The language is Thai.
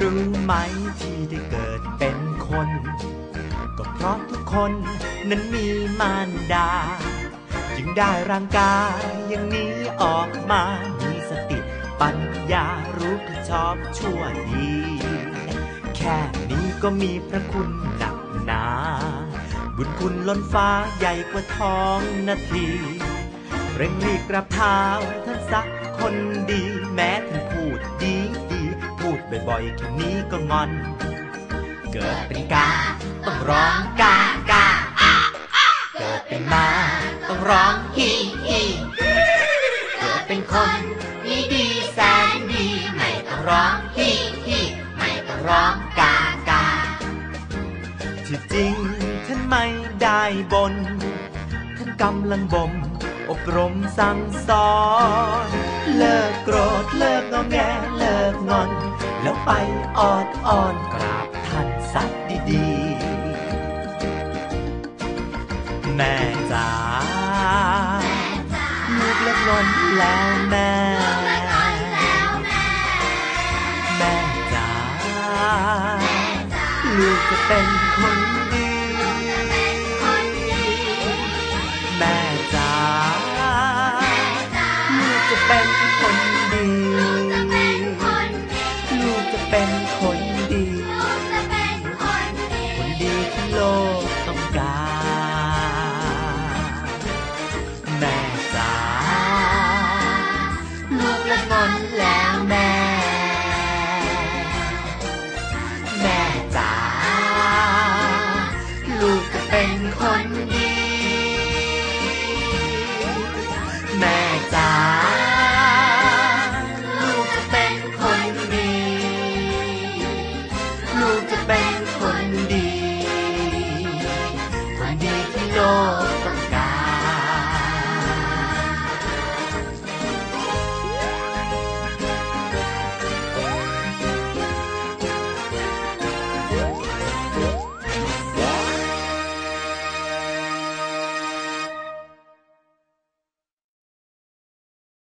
รู้ไหมที่ได้เกิดเป็นคน ก็เพราะทุกคนนั้นมีมารดา จึงได้ร่างกายอย่างนี้ออกมา มีสติปัญญารู้ผิดชอบชั่วดี แค่นี้ก็มีพระคุณหนักหนา บุญคุณล้นฟ้าใหญ่กว่าท้องนาทีเร่งรีบกราบเท้าท่านสักคนดีแม้ท่านพูดดี บ่อยๆแค่นี้ก็งอน เกิดเป็นกาต้องร้องกากาเกิดเป็นมาต้องร้องฮีฮีเกิดเป็นคนดีดีแสนดีไม่ต้องร้องฮีฮีไม่ต้องร้องกากาที่จริงท่านไม่ได้บนท่านกำลังบ่มอบรมสั่งสอน ไปอ่อนอ่อนกราบทันสัตว์ดีๆ แม่จ๋าลูกเลิกนอนแล้วแม่แม่จ๋าลูกจะเป็นคนดีแม่จ๋าลูกจะเป็น Oh.